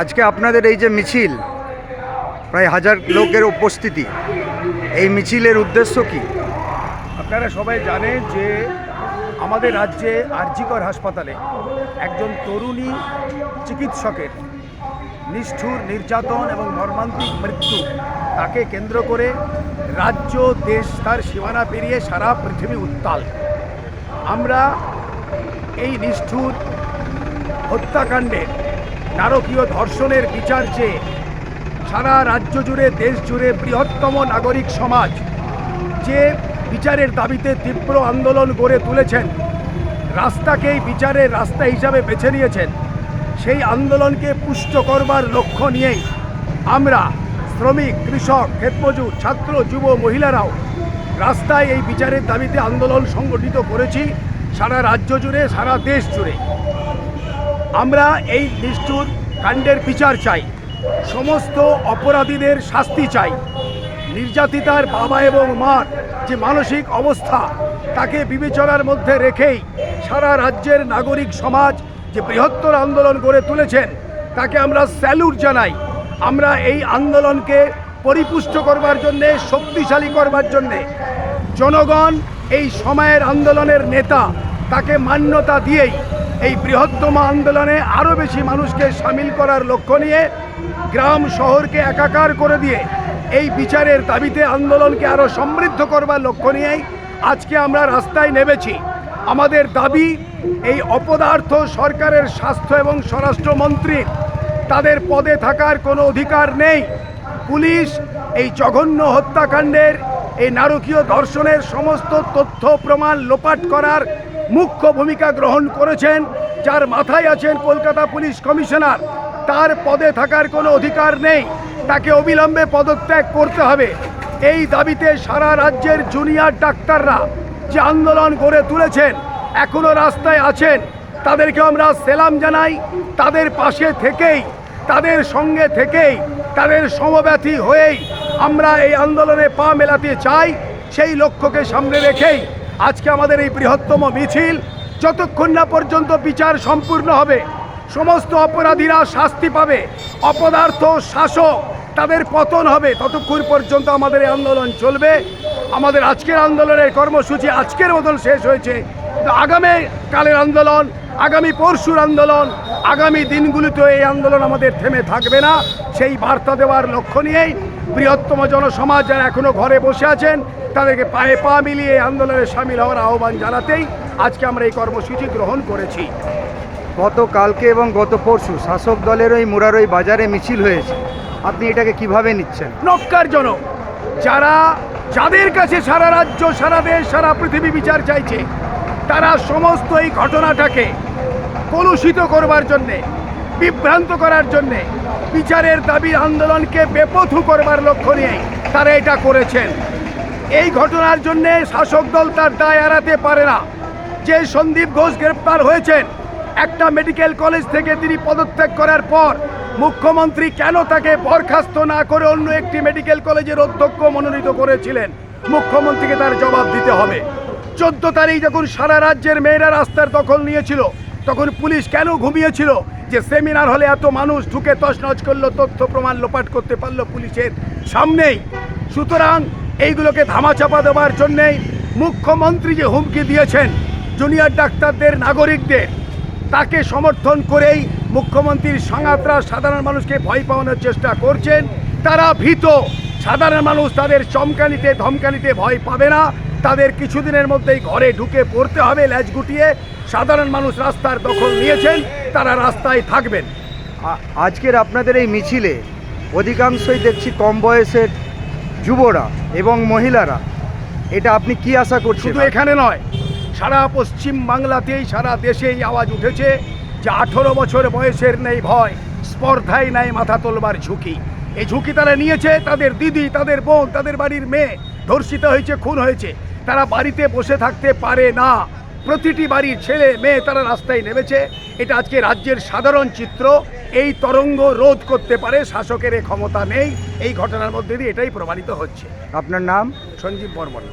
আজকে আপনাদের এই যে মিছিল, প্রায় হাজার লোকের উপস্থিতি, এই মিছিলের উদ্দেশ্য কি? আপনারা সবাই জানেন যে আমাদের রাজ্যে আরজিকর হাসপাতালে একজন তরুণী চিকিৎসকের নিষ্ঠুর নির্যাতন এবং মর্মান্তিক মৃত্যু তাকে কেন্দ্র করে রাজ্য, দেশ তার সীমানা পেরিয়ে সারা পৃথিবী উত্তাল। আমরা এই নিষ্ঠুর হত্যাকাণ্ডের নারকীয় ধর্ষণের বিচার চেয়ে সারা রাজ্য জুড়ে, দেশ জুড়ে বৃহত্তম নাগরিক সমাজ যে বিচারের দাবিতে তীব্র আন্দোলন গড়ে তুলেছেন, রাস্তাকেই বিচারের রাস্তা হিসাবে বেছে নিয়েছেন, সেই আন্দোলনকে পুষ্ট করবার লক্ষ্য নিয়েই আমরা শ্রমিক, কৃষক, ক্ষেতমজুর, ছাত্র, যুব, মহিলারাও রাস্তায় এই বিচারের দাবিতে আন্দোলন সংগঠিত করেছি সারা রাজ্য জুড়ে, সারা দেশ জুড়ে। আমরা এই নিষ্ঠুর কাণ্ডের বিচার চাই। সমস্ত অপরাধীদের শাস্তি চাই। নির্যাতিতার বাবা এবং মার যে মানসিক অবস্থা, তাকে বিবেচনার মধ্যে রেখেই সারা রাজ্যের নাগরিক সমাজ যে বৃহত্তর আন্দোলন গড়ে তুলেছেন, তাকে আমরা স্যালুট জানাই। আমরা এই আন্দোলনকে পরিপুষ্ট করবার জন্যে, শক্তিশালী করবার জন্যে, জনগণ এই সময়ের আন্দোলনের নেতা, তাকে মান্যতা দিয়েই এই বৃহত্তম আন্দোলনে আরও বেশি মানুষকে সামিল করার লক্ষ্য নিয়ে গ্রাম শহরকে একাকার করে দিয়ে এই বিচারের দাবিতে আন্দোলনকে আরও সমৃদ্ধ করবার লক্ষ্য নিয়েই আজকে আমরা রাস্তায় নেমেছি। আমাদের দাবি, এই অপদার্থ সরকারের স্বাস্থ্য এবং স্বরাষ্ট্রমন্ত্রীর তাদের পদে থাকার কোনো অধিকার নেই। পুলিশ, এই জঘন্য হত্যাকাণ্ডের, এই নারকীয় ধর্ষণের সমস্ত তথ্য প্রমাণ লোপাট করার মুখ্য ভূমিকা গ্রহণ করেছেন, যার মাথায় আছেন কলকাতা পুলিশ কমিশনার। তার পদে থাকার কোনো অধিকার নেই, তাকে অবিলম্বে পদত্যাগ করতে হবে। এই দাবিতে সারা রাজ্যের জুনিয়র ডাক্তাররা যে আন্দোলন গড়ে তুলেছেন এখনও রাস্তায় আছেন। তাদেরকে আমরা সেলাম জানাই, তাদের পাশে থেকেই, তাদের সঙ্গে থেকেই, তাদের সমব্যথী হয়েই আমরা এই আন্দোলনে পা মেলাতে চাই। সেই লক্ষ্যকে সামনে রেখেই আজকে আমাদের এই বৃহত্তম মিছিল যতক্ষণ না পর্যন্ত বিচার সম্পূর্ণ হবে, সমস্ত অপরাধীরা শাস্তি পাবে, অপদার্থ শাসক তাদের পতন হবে। ততক্ষণ পর্যন্ত আমাদের এই আন্দোলন চলবে। আমাদের আজকের আন্দোলনের কর্মসূচি আজকের মতন শেষ হয়েছে। আগামী কালের আন্দোলন, আগামী পরশুর আন্দোলন, আগামী দিনগুলিতে এই আন্দোলন আমাদের থেমে থাকবে না। সেই বার্তা দেওয়ার লক্ষ্য নিয়েই বৃহত্তম জনসমাজ যারা এখনও ঘরে বসে আছেন তাদেরকে পায়ে পা মিলিয়ে আন্দোলনে সামিল হওয়ার আহ্বান জানাতেই আজকে আমরা এই কর্মসূচি গ্রহণ করেছি। গত কালকে এবং গত পরশু শাসক দলের ওই মুরারই বাজারে মিছিল হয়েছে। আপনি এটাকে কীভাবে নিচ্ছেন? নক্কারজনক। যারা যাদের কাছে সারা রাজ্য সারা দেশ সারা পৃথিবী বিচার চাইছে তারা সমস্ত এই ঘটনাটাকে কলুষিত করবার জন্যে বিভ্রান্ত করার জন্যে বিচারের দাবি আন্দোলনকে বেপথু করবার লক্ষ্য নিয়ে তারা এটা করেছেন। এই ঘটনার জন্য শাসক দল তার দায় এড়াতে পারে না। যে সন্দীপ ঘোষ গ্রেপ্তার হয়েছেন, একটা মেডিকেল কলেজ থেকে তিনি পদত্যাগ করার পর মুখ্যমন্ত্রী কেন তাকে বরখাস্ত না করে অন্য একটি মেডিকেল কলেজের অধ্যক্ষ মনোনীত করেছিলেন? মুখ্যমন্ত্রীকে তার জবাব দিতে হবে। চোদ্দ তারিখ যখন সারা রাজ্যের মেয়েরা রাস্তার দখল নিয়েছিল, তখন পুলিশ কেন ঘুমিয়েছিল? যে সেমিনার হলে এত মানুষ ঢুকে তছনছ করল, তথ্য প্রমাণ লোপাট করতে পারল পুলিশের সামনেই। সুতরাং এইগুলোকে ধামাচাপা দেওয়ার জন্যেই মুখ্যমন্ত্রী যে হুমকি দিয়েছেন জুনিয়র ডাক্তারদের, নাগরিকদের, তাকে সমর্থন করেই মুখ্যমন্ত্রীর সাঙাতরা সাধারণ মানুষকে ভয় পাওয়ানোর চেষ্টা করছেন। তারা ভীত। সাধারণ মানুষ তাদের চমকানিতে, ধমকানিতে ভয় পাবে না। তাদের কিছুদিনের মধ্যেই ঘরে ঢুকে পড়তে হবে, ল্যাজ গুটিয়ে। সাধারণ মানুষ রাস্তার দখল নিয়েছেন, তারা রাস্তায় থাকবেন। আজকের আপনাদের এই মিছিলে অধিকাংশই দেখছি কম বয়সের যুবরা এবং মহিলারা। এটা আপনি কি আশা করছেন? শুধু এখানে নয়, সারা পশ্চিম বাংলাতেই, সারা দেশেই আওয়াজ উঠেছে যে আঠেরো বছর বয়সের নেই ভয় স্পর্ধায় নেই মাথা তোলবার ঝুঁকি। এই ঝুঁকি তারা নিয়েছে, তাদের দিদি, তাদের বোন, তাদের বাড়ির মেয়ে ধর্ষিত হয়েছে, খুন হয়েছে। তারা বাড়িতে বসে থাকতে পারে না। প্রতিটি বাড়ির ছেলে, মেয়ে তারা রাস্তায় নেমেছে। এটা আজকে রাজ্যের সাধারণ চিত্র। এই তরঙ্গ রোধ করতে পারে, শাসকের ক্ষমতা নেই। এই ঘটনার মধ্যে দিয়ে এটাই প্রমাণিত হচ্ছে। আপনার নাম? সঞ্জীব বর্মন।